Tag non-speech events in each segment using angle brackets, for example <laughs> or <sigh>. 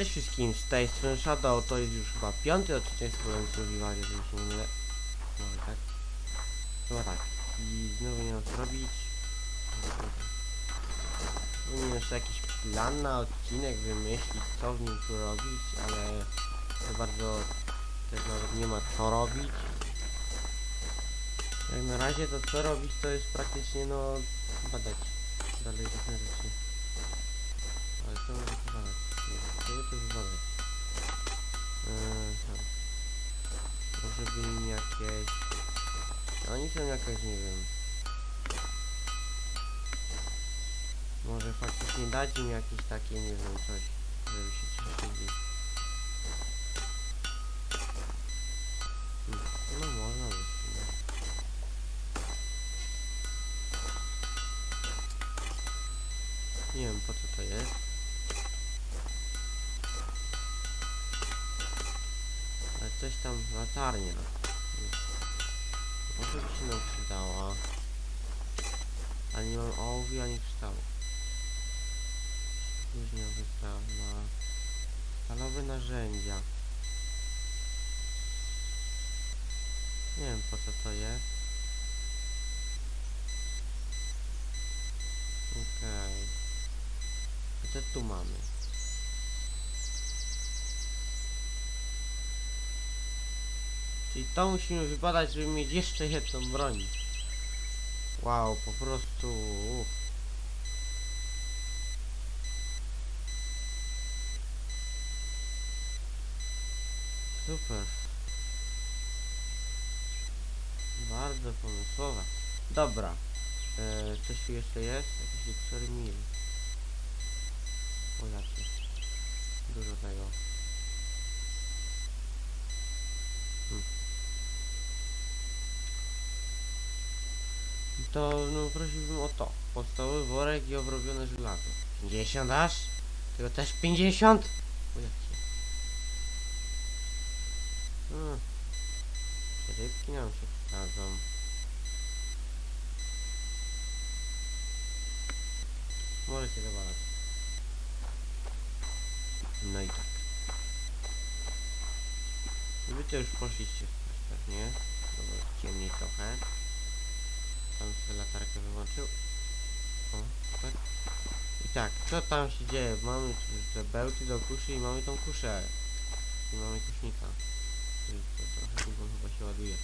Cześć wszystkim, z tej strony Shadow, to jest już chyba piąty odcinek z Problem Survival, jeżeli się nie mylę. Może tak? Chyba tak. I znowu nie mam co robić. Powinienem jeszcze jakiś plan na odcinek wymyślić, co w nim tu robić, ale to bardzo też nawet nie ma co robić. Jak na razie to co robić to jest praktycznie no badać dalej różne rzeczy. By im jakieś... Oni są jakaś, nie wiem... Może faktycznie dać im jakieś takie, nie wiem, coś, żeby się cieszyli. Hmm, No można by. No. Nie wiem po co to jest. Coś tam, latarnia. Może by się nam przydała. Ale nie mam ołówia ani wstału. Później wyprawa. Stalowe narzędzia. Nie wiem po co to jest. Okej. A co tu mamy? Czyli to musimy wybadać, żeby mieć jeszcze jedną broń. Wow, po prostu... Super. Bardzo pomysłowe. Dobra. E, coś tu jeszcze jest? Jakieś eksory mil. O jakie. Dużo tego. Hmm. To no prosiłbym o to. Podstawowy worek i obrobione żelazo. 50 aż? Tego też 50? O jakie. Hmm. Te nam się przydadzą. Możecie dowalać. No i tak. Wy już poszliście spać pewnie. Dobra, ciemniej trochę. Tam sobie latarkę wyłączył. O, tak. I tak, co tam się dzieje? Mamy te bełty do kuszy i mamy tą kuszę. I mamy kusznika. I to trochę długo chyba się ładuje.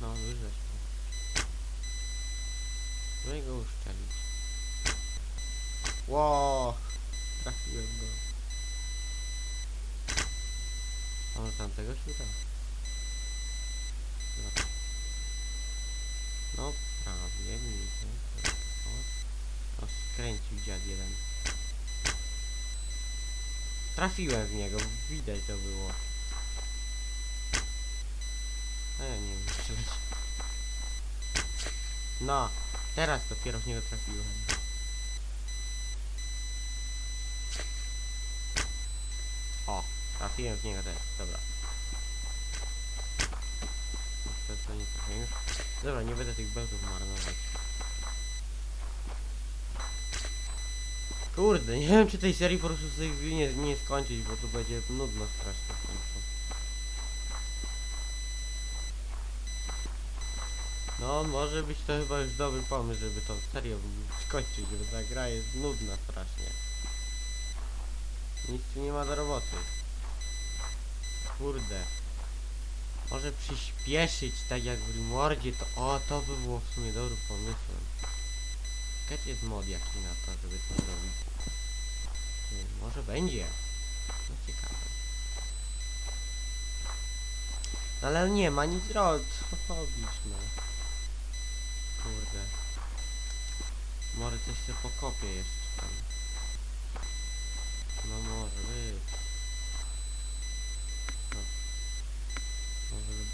No, już weźmy. Żeby go uszczelić. Ło! Trafiłem go. A może tamtego się uda? Dobra. No, więcej. O, skręcił dziad jeden. Trafiłem w niego, widać to było. A ja nie wiem, strzelać. No, teraz dopiero w niego trafiłem. O, trafiłem w niego też, dobra. To co nie trafiłem. Dobra, nie będę tych bełtów marnować. Kurde, nie wiem czy tej serii po prostu sobie nie, nie skończyć, bo tu będzie nudno strasznie w końcu. No, może być to chyba już dobry pomysł, żeby tą serię skończyć, bo ta gra jest nudna strasznie. Nic tu nie ma do roboty. Kurde. Może przyspieszyć, tak jak w Rimwordzie, to o, to by było w sumie dobrym pomysłem. Czy jest mod jaki na to, żeby to zrobić. Ty, może będzie. No ciekawe. No, ale nie ma nic robić. Co robisz, no? Kurde. Może coś się pokopię jeszcze tam.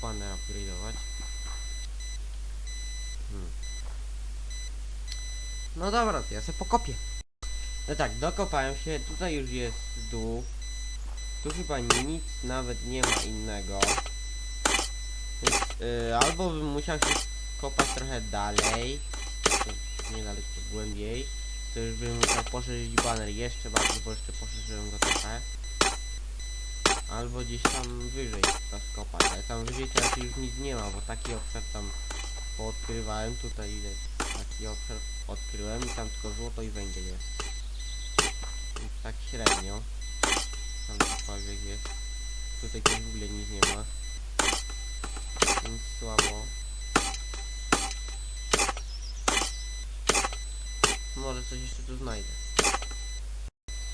Banner upgrade'ować. Hmm. No dobra, to ja sobie pokopię. No tak, dokopałem się, tutaj już jest dół. Tu chyba nic nawet nie ma innego. Więc, yy, albo bym musiał się kopać trochę dalej. Nie dalej, głębiej. to już bym musiał poszerzyć baner jeszcze bardziej, bo jeszcze poszerzyłem go trochę. Albo gdzieś tam wyżej rozkopać, ale tam wyżej to raczej już nic nie ma, bo taki obszar tam poodkrywałem, tutaj ile taki obszar odkryłem i tam tylko złoto i węgiel jest. Więc tak średnio. Tam cokolwiek jest. Tutaj też w ogóle nic nie ma. Więc słabo. Może coś jeszcze tu znajdę.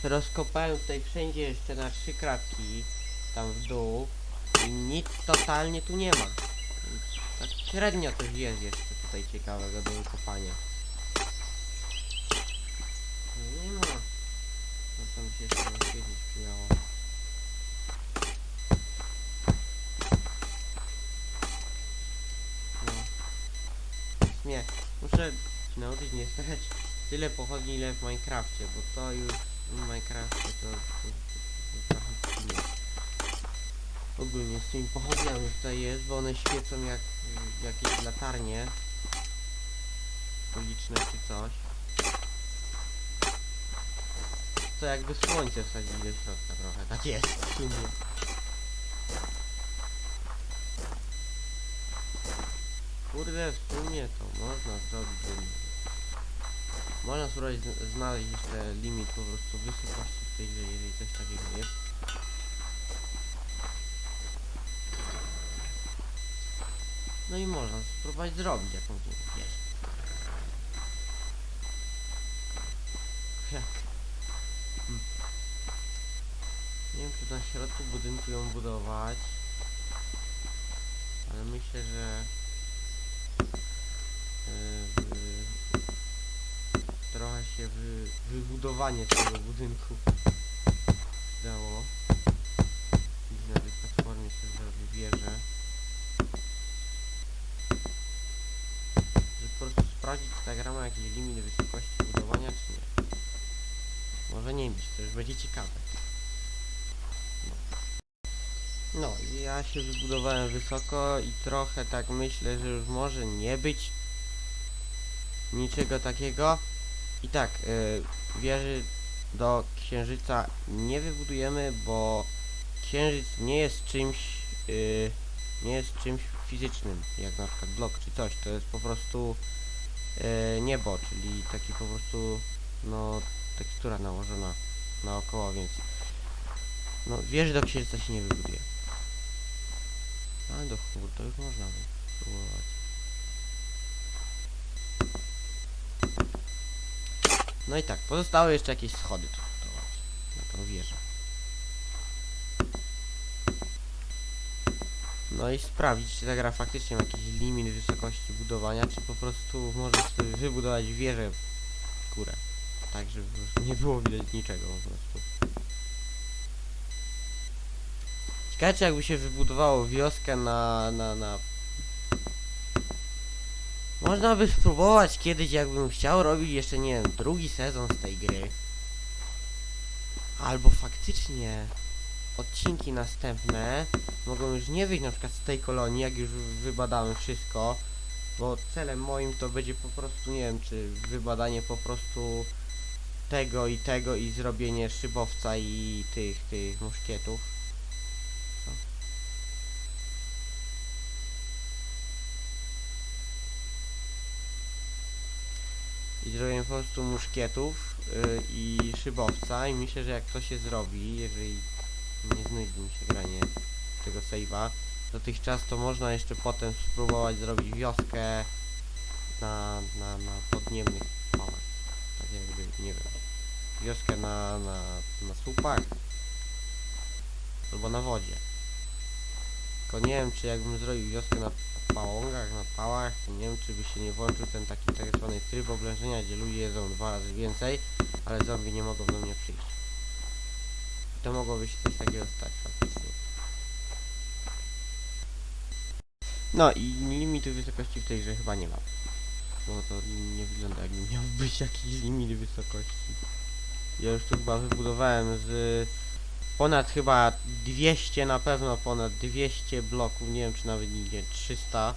Rozkopałem tutaj wszędzie jeszcze na trzy kratki, tam w dół i nic totalnie tu nie ma. Tak średnio coś jest jeszcze tutaj ciekawego do wykopania. Nie ma. No tam się jeszcze rozświetlić przydało. No. Nie, muszę nauczyć nie starać tyle pochodni ile w Minecrafcie, bo to już w Minecrafcie to, to trochę nie. Ogólnie z tymi pochodniami tutaj jest, bo one świecą jak y, jakieś latarnie uliczne czy coś. To jakby słońce wsadzili do środka trochę, tak jest w sumie. Kurde, w sumie to można zrobić. Można spróbować zn- znaleźć jeszcze limit po prostu wysokości w tej grze, jeżeli coś takiego jest. No i można spróbować zrobić jakąś. Jak? Hmm. Nie wiem czy na środku budynku ją budować. Ale myślę, że e, w- trochę się wy, wybudowanie tego budynku dało. I na tej platformie sobie zrobię wieżę. Żeby po prostu sprawdzić, czy ta gra ma jakiś limit wysokości budowania, czy nie. Może nie mieć, to już będzie ciekawe. No. No ja się wybudowałem wysoko i trochę tak myślę, że już może nie być niczego takiego. I tak, y, wieży do księżyca nie wybudujemy, bo księżyc nie jest czymś, y, nie jest czymś fizycznym, jak na przykład blok czy coś. To jest po prostu y, niebo, czyli taki po prostu, no, tekstura nałożona naokoło, więc no, wieży do księżyca się nie wybuduje. Ale do chmur to już można by spróbować. No i tak, pozostały jeszcze jakieś schody tu na tą wieżę. No i sprawdzić, czy ta gra faktycznie ma jakiś limit wysokości budowania, czy po prostu możesz sobie wybudować wieżę w górę. Tak, żeby nie było widać niczego po prostu. Ciekawe, jakby się wybudowało wioskę na, na, na można by spróbować kiedyś, jakbym chciał robić jeszcze, nie wiem, drugi sezon z tej gry. Albo faktycznie odcinki następne mogą już nie wyjść na przykład z tej kolonii, jak już wybadamy wszystko. Bo celem moim to będzie po prostu, nie wiem, czy wybadanie po prostu tego i tego i zrobienie szybowca i tych, tych muszkietów. Co? i zrobię po prostu muszkietów yy, i szybowca i myślę, że jak to się zrobi, jeżeli nie znudzi mi się granie tego save'a, dotychczas to można jeszcze potem spróbować zrobić wioskę na, na, na podniebnych pałach. Tak jakby, nie wiem, wioskę na, na, na słupach albo na wodzie. Tylko nie wiem, czy jakbym zrobił wioskę na pałągach, na pałach, nie wiem, czy by się nie włączył ten taki tak zwany tryb oblężenia, gdzie ludzie jedzą dwa razy więcej, ale zombie nie mogą do mnie przyjść. To mogłoby się coś takiego stać faktycznie. No i limitu wysokości w tej grze chyba nie ma. Bo to nie wygląda jakby miał <laughs> być jakiś limit wysokości. Ja już tu chyba wybudowałem z ponad chyba 200 na pewno ponad 200 bloków, nie wiem czy nawet nie 300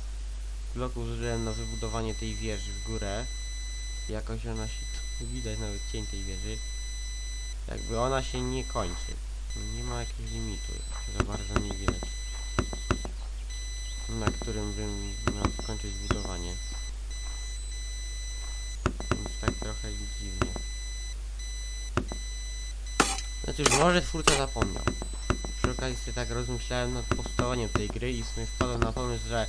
bloków zużyłem na wybudowanie tej wieży w górę. Jakoś ona się <laughs> Widać nawet cień tej wieży. Jakby ona się nie kończy. Nie ma jakiegoś limitu. Za bardzo nie widać. Na którym bym miał skończyć budowanie. Więc tak trochę dziwnie. No cóż, może twórca zapomniał. Przy okazji sobie tak rozmyślałem nad powstawaniem tej gry i w sumie wpadłem na pomysł, że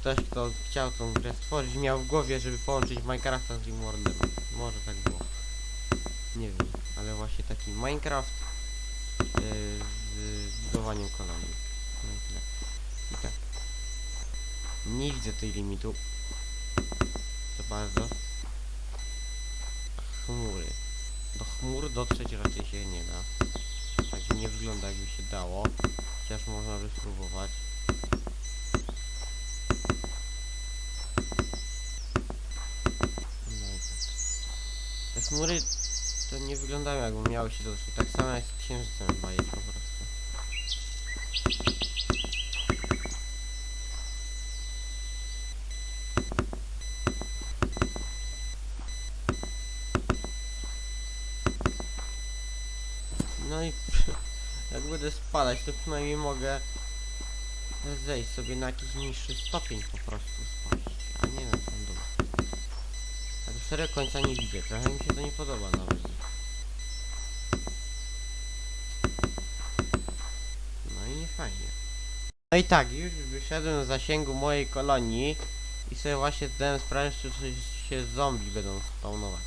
ktoś, kto chciał tą grę stworzyć, miał w głowie, żeby połączyć Minecrafta z Rimworldem. Może tak było. Nie wiem, ale właśnie taki Minecraft yy, z budowaniem kolonii. No i tyle. I tak. Nie widzę tej limitu. Za bardzo. Chmury. Do chmur dotrzeć raczej się nie da. Tak nie wygląda jakby się dało. Chociaż można by spróbować. No i tak. Te chmury to nie wyglądają jakby miały się dotrzeć. Tak samo jak z księżycem chyba jest po prostu. No i <laughs> jak będę spadać, to przynajmniej mogę zejść sobie na jakiś niższy stopień po prostu spaść, a nie na sam dół. Tak serio końca nie widzę, trochę mi się to nie podoba nawet. Fajnie. No i tak, już wyszedłem z zasięgu mojej kolonii i sobie właśnie zdałem sprawę, że coś się zombie będą spawnować.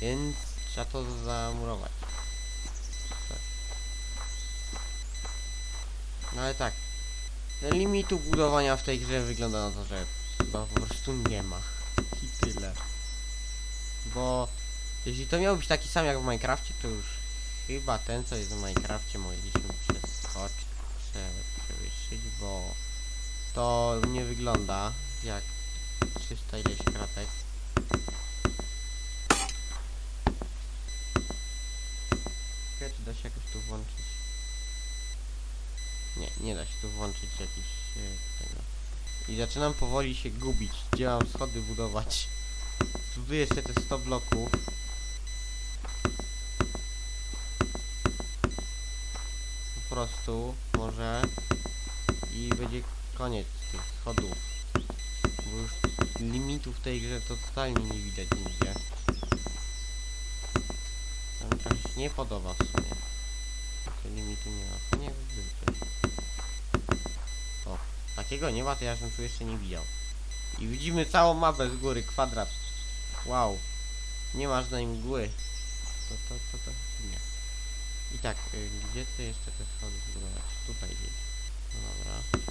Więc trzeba to zamurować. No ale tak. Limitu budowania w tej grze wygląda na to, że chyba po prostu nie ma. I tyle. Bo jeśli to miał być taki sam jak w Minecrafcie, to już chyba ten co jest w Minecrafcie mogliśmy przeskoczyć, prze, przewyższyć, bo to nie wygląda jak 300 ileś kratek. Ciekawe, czy da się jakoś tu włączyć? Nie, nie da się tu włączyć jakiś e, tego. I zaczynam powoli się gubić, gdzie mam schody budować. Zbuduję jeszcze te 100 bloków. Po prostu, może. I będzie koniec tych schodów. Bo już limitów tej grze to totalnie nie widać nigdzie. Trochę się nie podoba w sumie. Limitu nie ma. To nie. O, takiego nie ma, to ja bym tu jeszcze nie widział. I widzimy całą mapę z góry, kwadrat. Wow. Nie ma żadnej mgły. To, to. I tak, y, gdzie ty jeszcze te schody zbudować? Tutaj gdzieś. No dobra.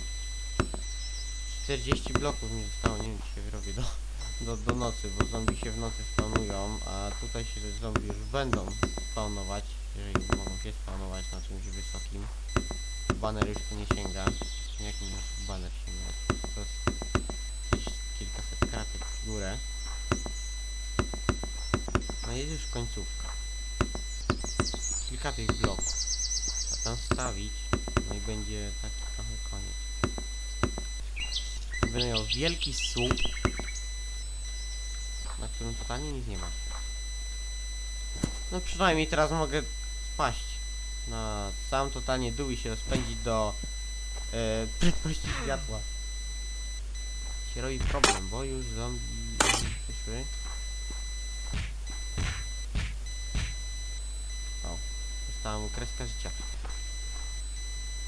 40 bloków mi zostało, nie wiem czy się wyrobię do, do, do nocy, bo zombie się w nocy spawnują, a tutaj się zombie już będą spawnować, jeżeli mogą się spawnować na czymś wysokim. Baner już tu nie sięga. Jaki masz baner sięga? To jest kilkaset kratek w górę. No jest już końcówka. Kilka tych bloków. A tam stawić, no i będzie taki trochę koniec. Będę miał wielki słup, na którym totalnie nic nie ma. No przynajmniej teraz mogę spaść na sam totalnie dół i się rozpędzić do e, prędkości światła. Się robi problem, bo już zombie. Mu kreska życia.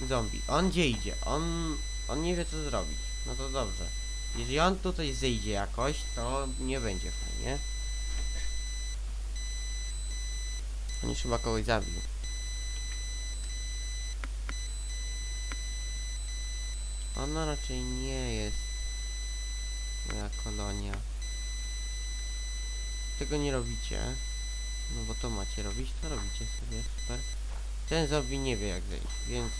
Zombie, on gdzie idzie? On, on nie wie co zrobić. No to dobrze. Jeżeli on tutaj zejdzie jakoś, to nie będzie fajnie. On już chyba kogoś zabił. Ona raczej nie jest moja kolonia. Tego nie robicie. No bo to macie robić, to robicie sobie, super. Ten zombie nie wie jak zejść, więc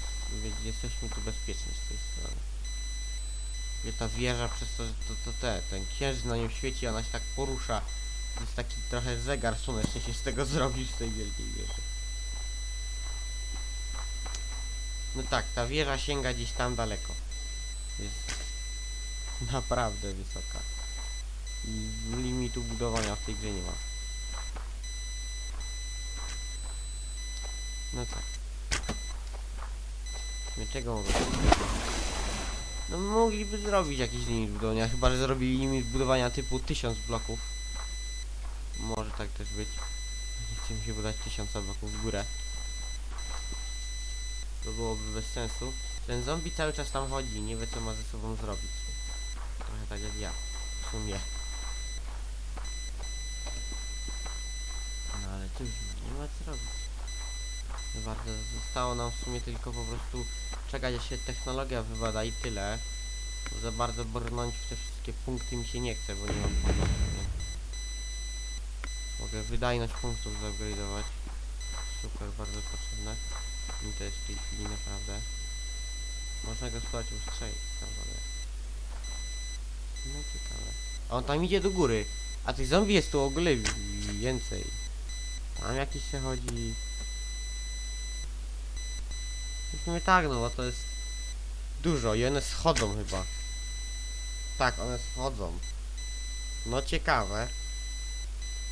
jesteśmy tu bezpieczni z tej strony. Gdzie ta wieża przez to, że to, to te, ten księżyc na nią świeci, ona się tak porusza. To jest taki trochę zegar słoneczny się z tego zrobić z tej wielkiej wieży. No tak, ta wieża sięga gdzieś tam daleko. Jest <laughs> naprawdę wysoka. I limitu budowania w tej grze nie ma. No tak. Sumie czego mogą No mogliby zrobić jakiś limit budowania, chyba że zrobili limit budowania typu 1000 bloków. Może tak też być. Nie chcę mi się budać 1000 bloków w górę. To byłoby bez sensu. Ten zombie cały czas tam chodzi, nie wie co ma ze sobą zrobić. Trochę tak jak ja. W sumie. No ale cóż, nie ma co robić. Bardzo zostało nam w sumie tylko po prostu czekać aż się technologia wybada i tyle. Za bardzo brnąć w te wszystkie punkty mi się nie chce, bo nie mam pomysłu. Mogę wydajność punktów zupgrade'ować. Super, bardzo potrzebne. Mi to jest w tej chwili naprawdę. Można go spróbować ustrzelić, naprawdę. No ciekawe. A on tam idzie do góry. A tych zombie jest tu w ogóle wi- więcej. Tam jakiś się chodzi. W sumie tak, no bo to jest dużo i one schodzą chyba. Tak, one schodzą. No ciekawe.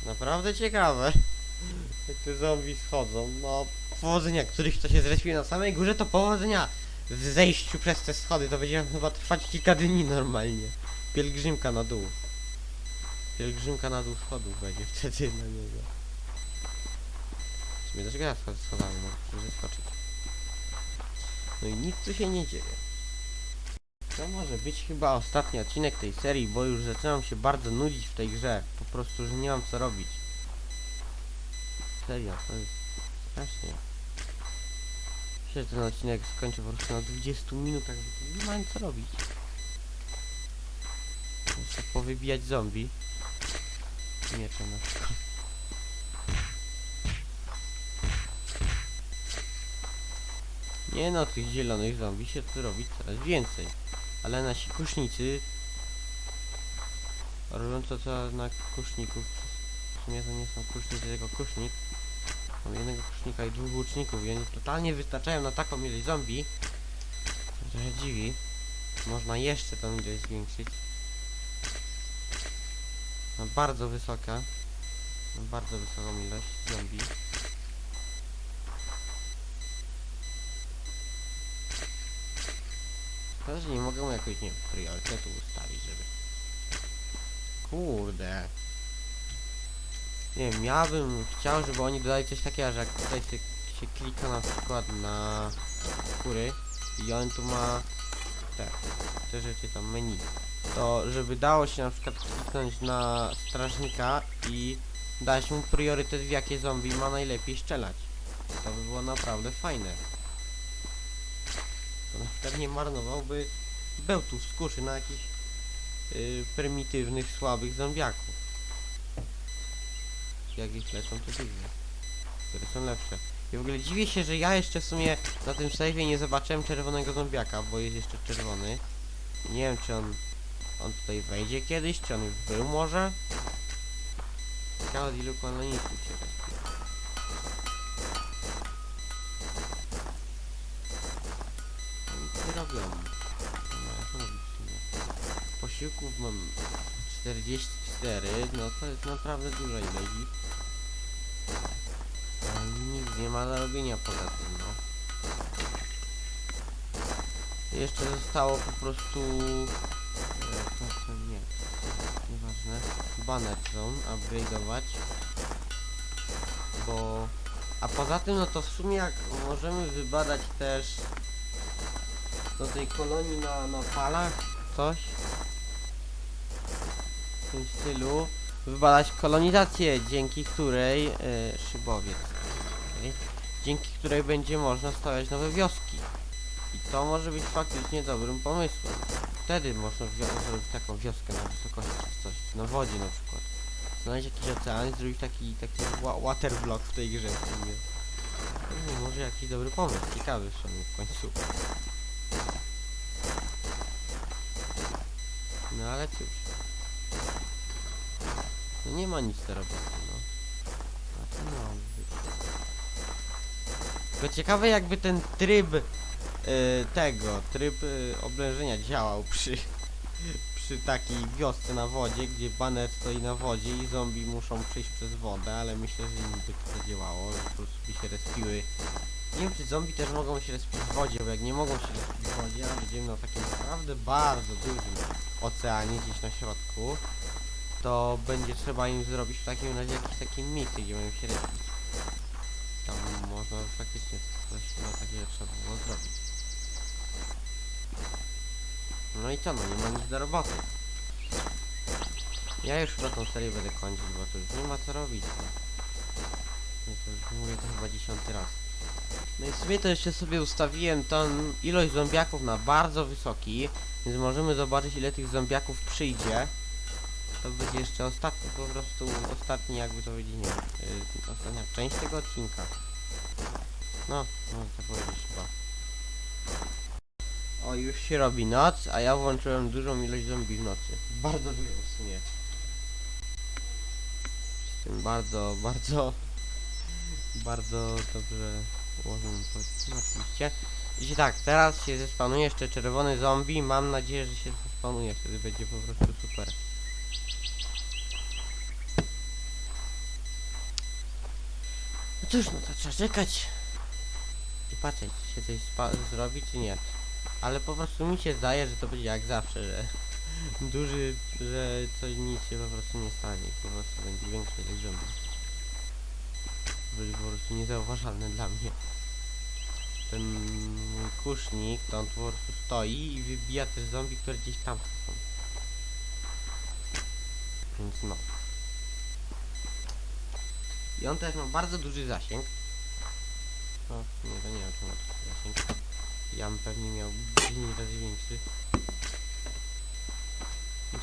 Naprawdę ciekawe. <laughs> Jak te zombie schodzą. No powodzenia, których to się zrespił na samej górze, to powodzenia w zejściu przez te schody. To będzie chyba trwać kilka dni normalnie. Pielgrzymka na dół. Pielgrzymka na dół schodów będzie wtedy na niego. W sumie dlaczego ja schodzę schodami? Mogę zeskoczyć. No i nic tu się nie dzieje. To może być chyba ostatni odcinek tej serii, bo już zaczynam się bardzo nudzić w tej grze. Po prostu, że nie mam co robić. Serio, to jest strasznie. Myślę, że ten odcinek skończę po prostu na 20 minutach, bo nie mam co robić. Muszę powybijać zombie. Mieczem na przykład. Nie no, tych zielonych zombie się tu robi coraz więcej. Ale nasi kusznicy robią to co na kuszników. W sumie to nie są kusznicy, tylko kusznik. Mam jednego kusznika i dwóch łuczników i oni totalnie wystarczają na taką ilość zombie. To trochę dziwi. Można jeszcze tą ilość zwiększyć. No bardzo wysoka. No bardzo wysoką ilość zombie. Szkoda, że nie mogę mu jakoś, nie priorytetu ustawić, żeby... Kurde. Nie wiem, ja bym chciał, żeby oni dodali coś takiego, że jak tutaj się, się klika na przykład na góry i on tu ma te, te rzeczy tam menu, to żeby dało się na przykład kliknąć na strażnika i dać mu priorytet w jakie zombie ma najlepiej strzelać. To by było naprawdę fajne. To na przykład nie marnowałby bełtów z kuszy na jakichś yy, prymitywnych, słabych zombiaków. Jak ich leczą to dziwne. Które są lepsze. I w ogóle dziwię się, że ja jeszcze w sumie na tym save'ie nie zobaczyłem czerwonego zombiaka, bo jest jeszcze czerwony. Nie wiem czy on, on tutaj wejdzie kiedyś, czy on już był może. Ciekawe od ilu kolonistów się No? Posiłków mam 44, no to jest naprawdę ich. Ale nic nie ma do robienia poza tym, no. Jeszcze zostało po prostu... E, to, to nie, nieważne. Banner zone, upgrade'ować. Bo... A poza tym, no to w sumie jak możemy wybadać też do tej kolonii na, na falach coś? W tym stylu. Wybadać kolonizację, dzięki której e, szybowiec. Okej, dzięki której będzie można stawiać nowe wioski. I to może być faktycznie dobrym pomysłem. Wtedy można zrobić taką wioskę na wysokości coś, na wodzie na przykład. Znaleźć jakiś ocean i zrobić taki, taki wa waterblock w tej grze w może jakiś dobry pomysł, ciekawy w sumie w końcu no ale cóż no nie ma nic do roboty, no. A co miało być? Tylko ciekawe jakby ten tryb y, tego, tryb y, oblężenia działał przy, przy takiej wiosce na wodzie, gdzie baner stoi na wodzie i zombie muszą przejść przez wodę, ale myślę, że im by to zadziałało, po prostu by się respiły. Wiem, czy zombie też mogą się respić w wodzie, bo jak nie mogą się respić w wodzie, a będziemy na takim naprawdę bardzo dużym oceanie, gdzieś na środku, to będzie trzeba im zrobić w takim razie jakieś takie miejsce, gdzie mają się respić. Tam można faktycznie coś na takiego trzeba było zrobić. No i co, no nie ma nic do roboty. Ja już chyba tą serię będę kończyć, bo to już nie ma co robić. No. To już mówię to chyba dziesiąty raz. No i w sumie to jeszcze sobie ustawiłem tą ilość zombiaków na bardzo wysoki, więc możemy zobaczyć ile tych zombiaków przyjdzie. To będzie jeszcze ostatni, po prostu ostatni jakby to powiedzieć, nie yy, ostatnia część tego odcinka. No, można tak powiedzieć chyba. O, już się robi noc, a ja włączyłem dużą ilość zombie w nocy. Bardzo dużo w sumie. Z tym bardzo, bardzo, bardzo dobrze ułożonym powiedzmy, no oczywiście. I tak, teraz się zespanuje jeszcze czerwony zombie, mam nadzieję, że się zespanuje, wtedy będzie po prostu super. No cóż, no to trzeba czekać i patrzeć, czy się coś zrobi, czy nie. Ale po prostu mi się zdaje, że to będzie jak zawsze, że <laughs> duży, że coś nic się po prostu nie stanie, po prostu będzie większy ilość zombie. Będzie po prostu niezauważalne dla mnie. Ten kusznik, to on po prostu stoi i wybija też zombie, które gdzieś tam są. Więc no. I on też ma bardzo duży zasięg. No, nie, to nie wiem, czy ma taki zasięg. Ja bym pewnie miał 10 razy większy.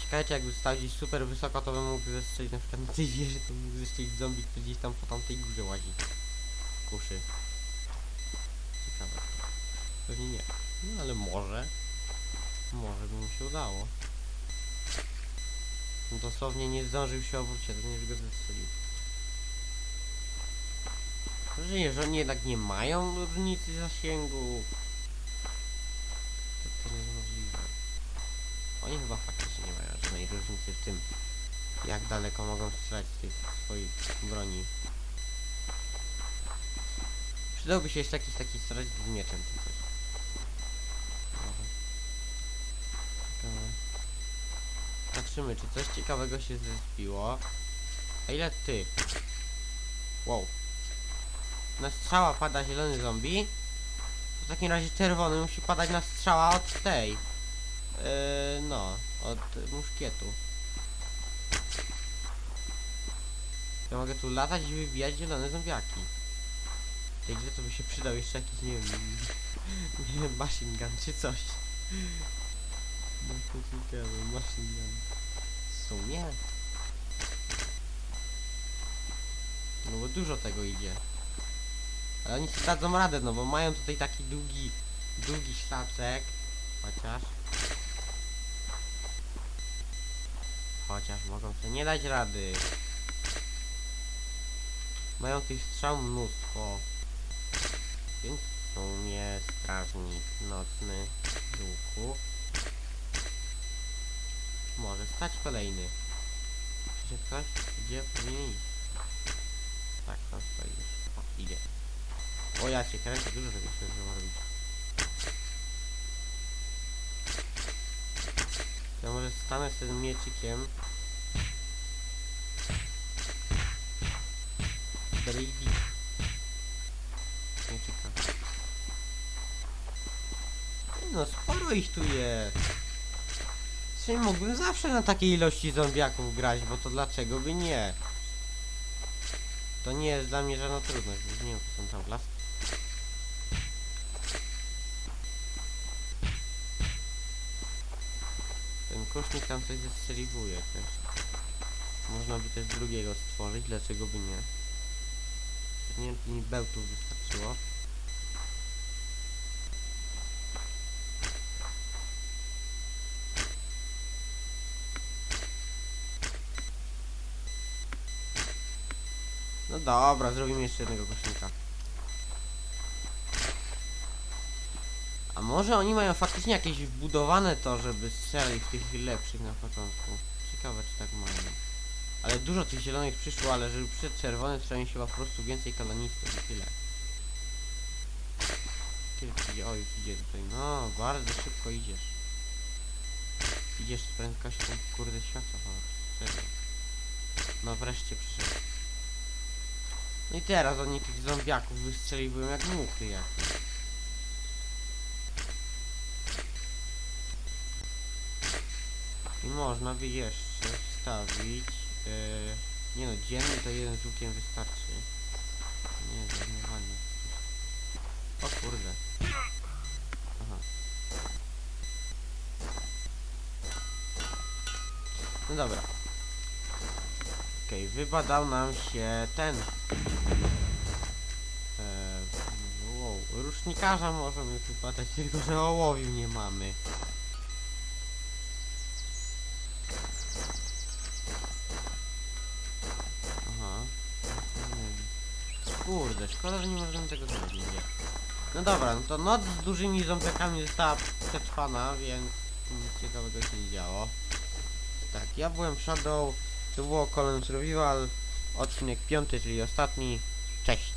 Czy jakby stał gdzieś super wysoko, to bym mógł zestrzelić na przykład na tej wieży, to mógł zestrzelić zombie, który gdzieś tam po tamtej górze łazi. Kuszy. Ciekawe. Pewnie nie. No ale może. Może by mu się udało. Dosłownie nie zdążył się obrócić, to nie go zestrzelił. Nie, że oni jednak nie mają różnicy zasięgu. To, to niemożliwe. Oni chyba faktycznie żadnej różnicy w tym, jak daleko mogą strzelać z swoich broni. Przydałby się jeszcze jakiś taki strażnik z mieczem czy coś. Patrzymy, czy coś ciekawego się zespiło. A ile ty? Wow. Na strzała pada zielony zombie. W takim razie czerwony musi padać na strzała od tej. Yy, no, od muszkietu. Ja mogę tu latać i wybijać zielone zombiaki. Grze to by się przydał jeszcze jakiś, nie wiem, <laughs> nie wiem, machine gun czy coś. No to ciekawe, machine gun. W sumie? No bo dużo tego idzie. Ale oni sobie dadzą radę, no bo mają tutaj taki długi, długi szlaczek. Chociaż... Chociaż mogą sobie nie dać rady. Mają tych strzał mnóstwo. Więc w sumie strażnik nocny duchu. Może stać kolejny. Czy ktoś gdzie powinien iść? Tak, tam stoi już. O, idzie. O ja się kręcę, dużo tego się robić. Ja może stanę z tym mieczykiem. No sporo ich tu jest. Czyli mógłbym zawsze na takiej ilości zombiaków grać, bo to dlaczego by nie? To nie jest dla mnie żadna trudność, nie wiem, są tam las. Ten kosznik tam coś zestrzeliwuje też. Można by też drugiego stworzyć, dlaczego by nie? Nie wiem, czy mi bełtów wystarczyło. No dobra, zrobimy jeszcze jednego kośnika. A może oni mają faktycznie jakieś wbudowane to, żeby strzelali w tych lepszych na początku. Ciekawe czy tak mają. Ale dużo tych zielonych przyszło, ale żeby przed czerwony trzeba mieć chyba po prostu więcej kanonistów i tyle. Kiedy przyjdzie? O, już idzie tutaj. No, bardzo szybko idziesz. Idziesz z prędkością kurde światła, o, serio. No wreszcie przyszedł. No i teraz oni tych zombiaków wystrzeliwują jak muchy jakieś. I można by jeszcze wstawić... Yy, nie no, dzienny to jeden z łukiem wystarczy. Nie, zajmowanie. O kurde. Aha. No dobra. Okej, wybadał nam się ten. Eee, wow, rusznikarza możemy wypadać, tylko że ołowiu nie mamy. Aha. Nie wiem. Kurde, szkoda, że nie możemy tego zrobić. nigdzie. No dobra, no to noc z dużymi ząbekami została przetrwana, więc nic ciekawego się nie działo. Tak, ja byłem Shadow, to było Colin Survival, odcinek piąty, czyli ostatni. Cześć!